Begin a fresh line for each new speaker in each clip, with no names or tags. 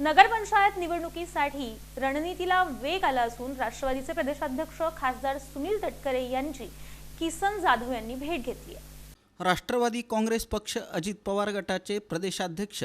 नगरपंचायत निवडणुकीसाठी रणनीतीला वेग आला असून राष्ट्रवादीचे प्रदेशाध्यक्ष खासदार सुनील तटकरे यांची किसन जाधव यांनी भेट घेतली आहे.
राष्ट्रवादी काँग्रेस पक्ष अजित पवार गटाचे प्रदेशाध्यक्ष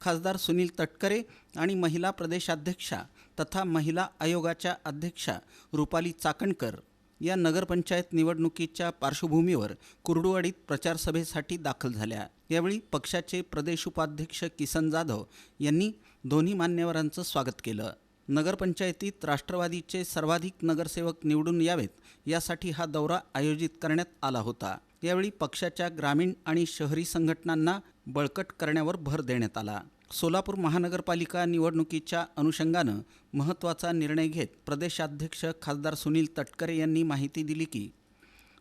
खासदार सुनील तटकरे आणि महिला प्रदेशाध्यक्षा तथा महिला आयोगाच्या अध्यक्षा रुपाली चाकणकर या नगरपंचायत निवडणुकीच्या पार्श्वभूमीवर कुर्डुवाडीत प्रचारसभेसाठी दाखल झाल्या. यावेळी पक्षाचे प्रदेश उपाध्यक्ष किसन जाधव यांनी दोन्ही मान्यवरांचं स्वागत केलं. नगरपंचायतीत राष्ट्रवादीचे सर्वाधिक नगरसेवक निवडून यावेत यासाठी हा दौरा आयोजित करण्यात आला होता. यावेळी पक्षाच्या ग्रामीण आणि शहरी संघटनांना बळकट करण्यावर भर देण्यात आला. सोलापूर महानगरपालिका निवडणुकीच्या अनुषंगानं महत्त्वाचा निर्णय घेत प्रदेशाध्यक्ष खासदार सुनील तटकरे यांनी माहिती दिली की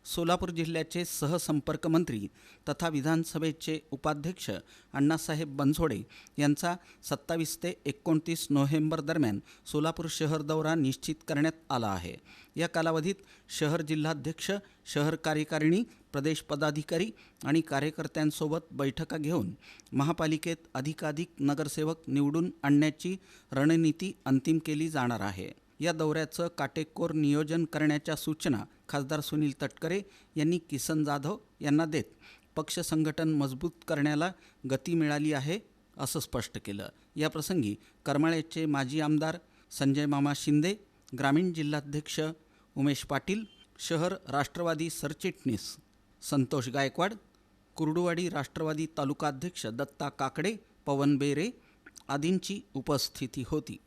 सोलापूर जिल्ह्याचे सहसंपर्क मंत्री तथा विधानसभेचे उपाध्यक्ष अण्णासाहेब बनसोडे यांचा सत्तावीस ते एकोणतीस नोव्हेंबर दरम्यान सोलापूर शहर दौरा निश्चित करण्यात आला आहे. या कालावधीत शहर जिल्हाध्यक्ष शहर कार्यकारिणी प्रदेश पदाधिकारी आणि कार्यकर्त्यांसोबत बैठका घेऊन महापालिकेत अधिकाधिक नगरसेवक निवडून आणण्याची रणनीती अंतिम केली जाणार आहे. या दौऱ्याचं काटेकोर नियोजन करण्याच्या सूचना खासदार सुनील तटकरे यांनी किसन जाधव यांना देत. पक्ष संघटन मजबूत करण्याला गती मिळाली आहे असं स्पष्ट केलं. याप्रसंगी करमाळ्याचे माजी आमदार संजय मामा शिंदे ग्रामीण जिल्हाध्यक्ष उमेश पाटील शहर राष्ट्रवादी सरचिटणीस संतोष गायकवाड कुर्डुवाडी राष्ट्रवादी तालुकाध्यक्ष दत्ता काकडे पवन बेरे आदींची उपस्थिती होती.